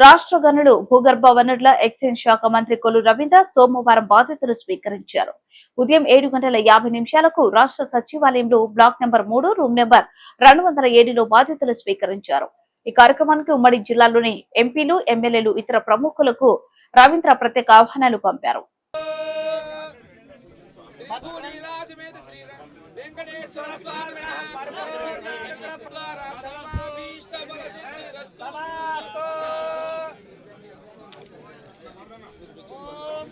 రాష్ట్ర గనులు భూగర్భ వనరుల ఎక్సైజ్ శాఖ మంత్రి కొల్లు రవీంద్ర సోమవారం బాధ్యతలు స్వీకరించారు. ఉదయం ఏడు గంటల యాభై నిమిషాలకు రాష్ట్ర సచివాలయంలో బ్లాక్ నెంబర్ మూడు రూమ్ నెంబర్ రెండు వందల ఏడులో బాధ్యతలు స్వీకరించారు. ఈ కార్యక్రమానికి ఉమ్మడి జిల్లాలోని ఎంపీలు ఎమ్మెల్యేలు ఇతర ప్రముఖులకు రవీంద్ర ప్రత్యేక ఆహ్వానాలు పంపారు.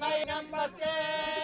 Nine numbers, yeah.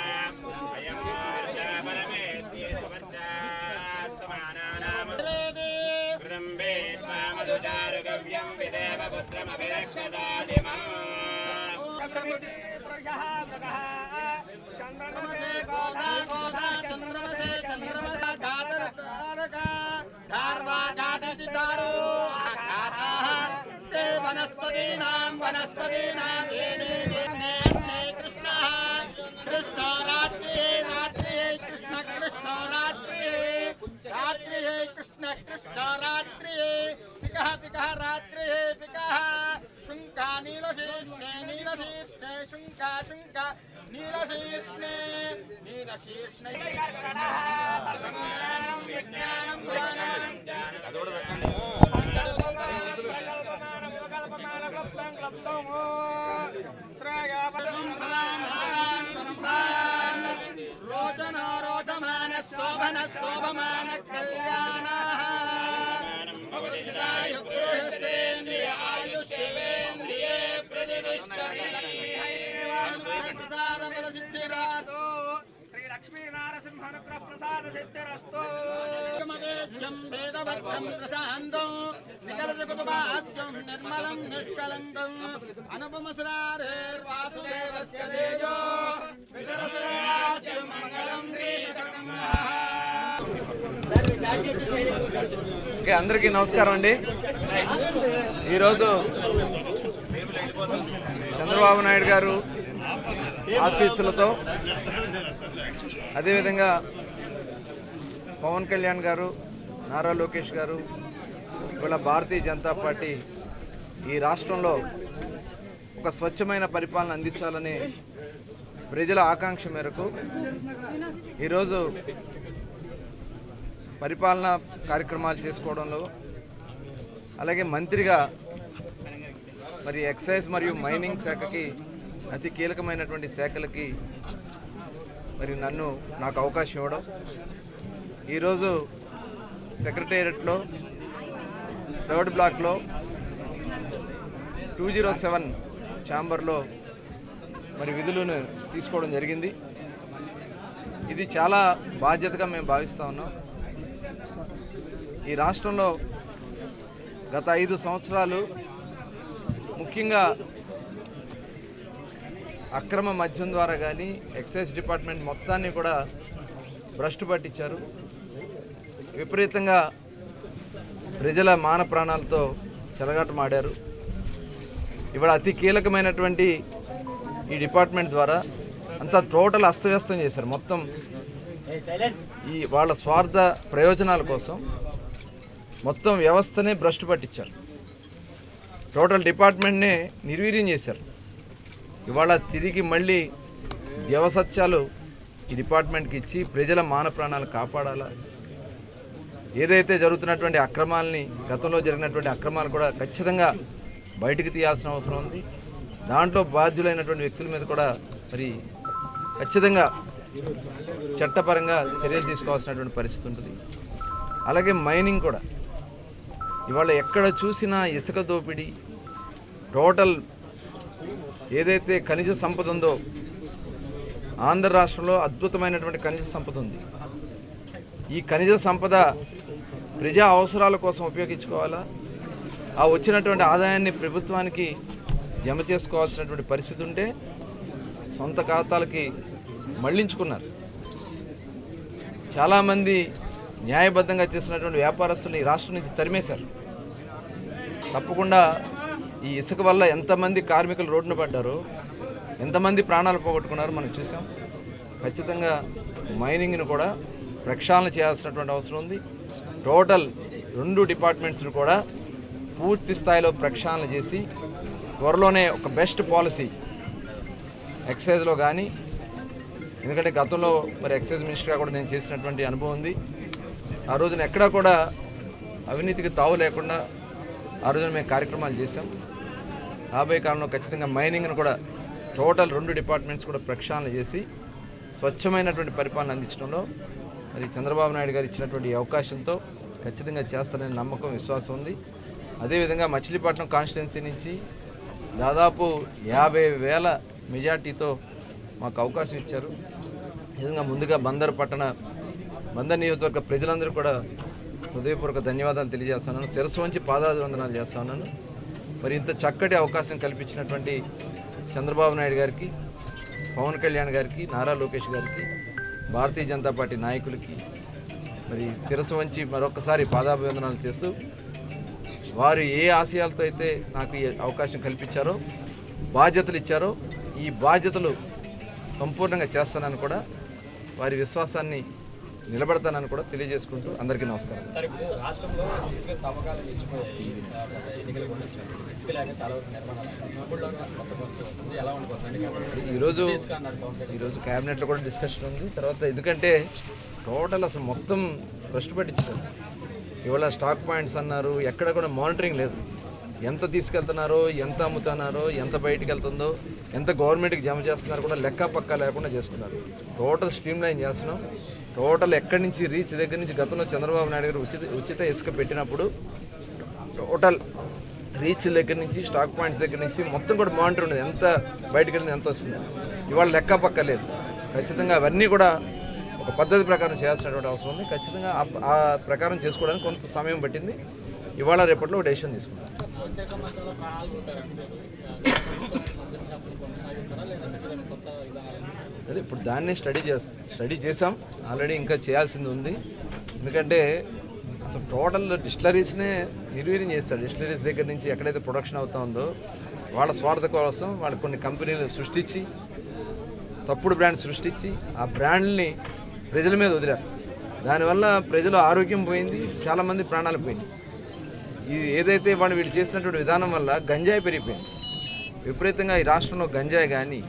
चारुगव्यं विदेवपुत्रमभिरक्षतादिमा चन्द्रमसे Godha Godha, चन्द्रमसे चन्द्रमसा गातरतारका धार्वा गातसितारो आकाशः। ते वनस्पतीनां वनस्पतीनां वेदे कृष्णः। कृष्ण रात्रि रात्रि कृष्ण कृष्ण रात्रि పిక రాత్రి పిక శుంక నీలశీర్ష్ణే నీలశీర్ష్ణే శుంక శుంక నీలశీర్ష్ణే నీలశీర్ష్ణే విజ్ఞానం జ్ఞానం రోచనో రోచమాన శోభన శోభమాన కళ్యాణ యుగ్రేంద్రియ శ్రీ లక్ష్మీ నారసింహనుగ్రహ ప్రసాద సిద్ధిరస్తు వేద్యం వేదవక్రం ప్రశాంతం నికలజకుతుభాస్యం నిర్మలం నిష్కలంకం. అనుపమసురారేర్వాసుదేవస్య తేజో. మంగళం అందరికీ నమస్కారం అండి. ఈరోజు చంద్రబాబు నాయుడు గారు ఆశీస్సులతో అదేవిధంగా పవన్ కళ్యాణ్ గారు నారా లోకేష్ గారు ఇవాళ భారతీయ జనతా పార్టీ ఈ రాష్ట్రంలో ఒక స్వచ్ఛమైన పరిపాలన అందించాలని ప్రజల ఆకాంక్ష మేరకు ఈరోజు పరిపాలన కార్యక్రమాలు చేసుకోవడంలో అలాగే మంత్రిగా మరి ఎక్సైజ్ మరియు మైనింగ్ శాఖకి అతి కీలకమైనటువంటి శాఖలకి మరి నన్ను నాకు అవకాశం ఇవ్వడం. ఈరోజు సెక్రటేరియట్లో థర్డ్ బ్లాక్లో టూ జీరో సెవెన్ ఛాంబర్లో మరి విధులను తీసుకోవడం జరిగింది. ఇది చాలా బాధ్యతగా మేము భావిస్తూ ఉన్నాం. ఈ రాష్ట్రంలో గత ఐదు సంవత్సరాలు ముఖ్యంగా అక్రమ మద్యం ద్వారా కానీ ఎక్సైజ్ డిపార్ట్మెంట్ మొత్తాన్ని కూడా భ్రష్టు పట్టించారు. విపరీతంగా ప్రజల మాన ప్రాణాలతో చెలగాటమాడారు. ఇవాళ అతి కీలకమైనటువంటి ఈ డిపార్ట్మెంట్ ద్వారా అంతా టోటల్ అస్తవ్యస్తం చేశారు. మొత్తం ఈ వాళ్ళ స్వార్థ ప్రయోజనాల కోసం మొత్తం వ్యవస్థనే భ్రష్టు పట్టించారు. టోటల్ డిపార్ట్మెంట్నే నిర్వీర్యం చేశారు. ఇవాళ తిరిగి మళ్ళీ జీవసత్యాలు ఈ డిపార్ట్మెంట్కి ఇచ్చి ప్రజల మాన ప్రాణాలు కాపాడాలా? ఏదైతే జరుగుతున్నటువంటి అక్రమాలని గతంలో జరిగినటువంటి అక్రమాలు కూడా ఖచ్చితంగా బయటికి తీయాల్సిన అవసరం ఉంది. దాంట్లో బాధ్యులైనటువంటి వ్యక్తుల మీద కూడా మరి ఖచ్చితంగా చట్టపరంగా చర్యలు తీసుకోవాల్సినటువంటి పరిస్థితి ఉంటుంది. అలాగే మైనింగ్ కూడా. ఇవాళ ఎక్కడ చూసినా ఇసుక దోపిడీ టోటల్ ఏదైతే ఖనిజ సంపద ఉందో ఆంధ్ర రాష్ట్రంలో అద్భుతమైనటువంటి ఖనిజ సంపద ఉంది. ఈ ఖనిజ సంపద ప్రజా అవసరాల కోసం ఉపయోగించుకోవాలా? ఆ వచ్చినటువంటి ఆదాయాన్ని ప్రభుత్వానికి జమ చేసుకోవాల్సినటువంటి పరిస్థితి ఉంటే సొంత ఖాతాలకి మళ్ళించుకున్నారు. చాలామంది న్యాయబద్ధంగా చేస్తున్నటువంటి వ్యాపారస్తులను ఈ రాష్ట్రం నుంచి తరిమేశారు. తప్పకుండా ఈ ఇసుక వల్ల ఎంతమంది కార్మికులు రోడ్డున పడ్డారో ఎంతమంది ప్రాణాలు పోగొట్టుకున్నారో మనం చూసాం ఖచ్చితంగా మైనింగ్ను కూడా ప్రక్షాళన చేయాల్సినటువంటి అవసరం ఉంది. టోటల్ రెండు డిపార్ట్మెంట్స్ను కూడా పూర్తి స్థాయిలో ప్రక్షాళన చేసి త్వరలోనే ఒక బెస్ట్ పాలసీ ఎక్సైజ్లో కానీ ఎందుకంటే గతంలో మరి ఎక్సైజ్ మినిస్టర్గా కూడా నేను చేసినటువంటి అనుభవం ఉంది. ఆ రోజున ఎక్కడా కూడా అవినీతికి తావు లేకుండా ఆ రోజున మేము కార్యక్రమాలు చేశాం. రాబోయే కాలంలో ఖచ్చితంగా మైనింగ్ను కూడా టోటల్ రెండు డిపార్ట్మెంట్స్ కూడా ప్రక్షాళన చేసి స్వచ్ఛమైనటువంటి పరిపాలన అందించడంలో మరి చంద్రబాబు నాయుడు గారు ఇచ్చినటువంటి అవకాశంతో ఖచ్చితంగా చేస్తారనే నమ్మకం విశ్వాసం ఉంది. అదేవిధంగా మచిలీపట్నం కాన్స్టిట్యున్సీ నుంచి దాదాపు యాభై వేల మెజార్టీతో మాకు అవకాశం ఇచ్చారు. నిజంగా ముందుగా బందర్ పట్టణ మంద నియోజకవర్గ ప్రజలందరూ కూడా హృదయపూర్వక ధన్యవాదాలు తెలియజేస్తున్నాను. శిరస్సు వంచి పాదాభివందనాలు చేస్తున్నాను. మరి ఇంత చక్కటి అవకాశం కల్పించినటువంటి చంద్రబాబు నాయుడు గారికి పవన్ కళ్యాణ్ గారికి నారా లోకేష్ గారికి భారతీయ జనతా పార్టీ నాయకులకి మరి శిరస్సు వంచి మరొకసారి పాదాభివందనాలు చేస్తూ వారు ఏ ఆశయాలతో అయితే నాకు ఈ అవకాశం కల్పించారో బాధ్యతలు ఇచ్చారో ఈ బాధ్యతలు సంపూర్ణంగా చేస్తానని కూడా వారి విశ్వాసాన్ని నిలబడతానని కూడా తెలియజేసుకుంటూ అందరికీ నమస్కారం. ఈరోజు ఈరోజు క్యాబినెట్లో. కూడా డిస్కషన్ ఉంది. తర్వాత ఎందుకంటే టోటల్ అసలు మొత్తం భ్రష్టు పట్టించారు. ఇవాళ స్టాక్ పాయింట్స్ అన్నారు. ఎక్కడ కూడా మానిటరింగ్ లేదు. ఎంత తీసుకెళ్తున్నారో ఎంత అమ్ముతున్నారో ఎంత బయటికి వెళ్తుందో ఎంత గవర్నమెంట్కి జమ చేస్తున్నారో కూడా లెక్క పక్క లేకుండా చేసుకున్నారు. టోటల్ స్ట్రీమ్ లైన్ చేస్తున్నాం. టోటల్ ఎక్కడి నుంచి రీచ్ దగ్గర నుంచి గతంలో చంద్రబాబు నాయుడు గారు ఉచిత ఉచిత ఇసుక పెట్టినప్పుడు టోటల్ రీచ్ దగ్గర నుంచి స్టాక్ పాయింట్స్ దగ్గర నుంచి మొత్తం కూడా మానిటర్ ఉండేది. ఎంత బయటకు వెళ్ళింది ఎంత వస్తుంది. ఇవాళ లెక్క పక్క లేదు ఖచ్చితంగా అవన్నీ కూడా ఒక పద్ధతి ప్రకారం చేయాల్సినటువంటి అవసరం ఉంది. ఖచ్చితంగా ఆ- ఆ ప్రకారం చేసుకోవడానికి కొంత సమయం పట్టింది. ఇవాళ రేపట్లో ఒక డెసిషన్ తీసుకుంటాం అదే ఇప్పుడు దాన్ని స్టడీ చేస్తాం స్టడీ చేసాం ఆల్రెడీ ఇంకా చేయాల్సింది ఉంది. ఎందుకంటే అసలు టోటల్ డిస్టిలరీస్నే నిర్వీర్యం చేస్తారు. డిస్టిలరీస్ దగ్గర నుంచి ఎక్కడైతే ప్రొడక్షన్ అవుతా ఉందో వాళ్ళ స్వార్థ కోసం వాళ్ళు కొన్ని కంపెనీలు సృష్టించి తప్పుడు బ్రాండ్ సృష్టించి ఆ బ్రాండ్ని ప్రజల మీద వదిలారు. దానివల్ల ప్రజలు ఆరోగ్యం పోయింది చాలామంది ప్రాణాలు పోయింది ఇది ఏదైతే వాళ్ళు వీళ్ళు చేసినటువంటి విధానం వల్ల గంజాయి పెరిగిపోయింది. విపరీతంగా ఈ రాష్ట్రంలో గంజాయి కానీ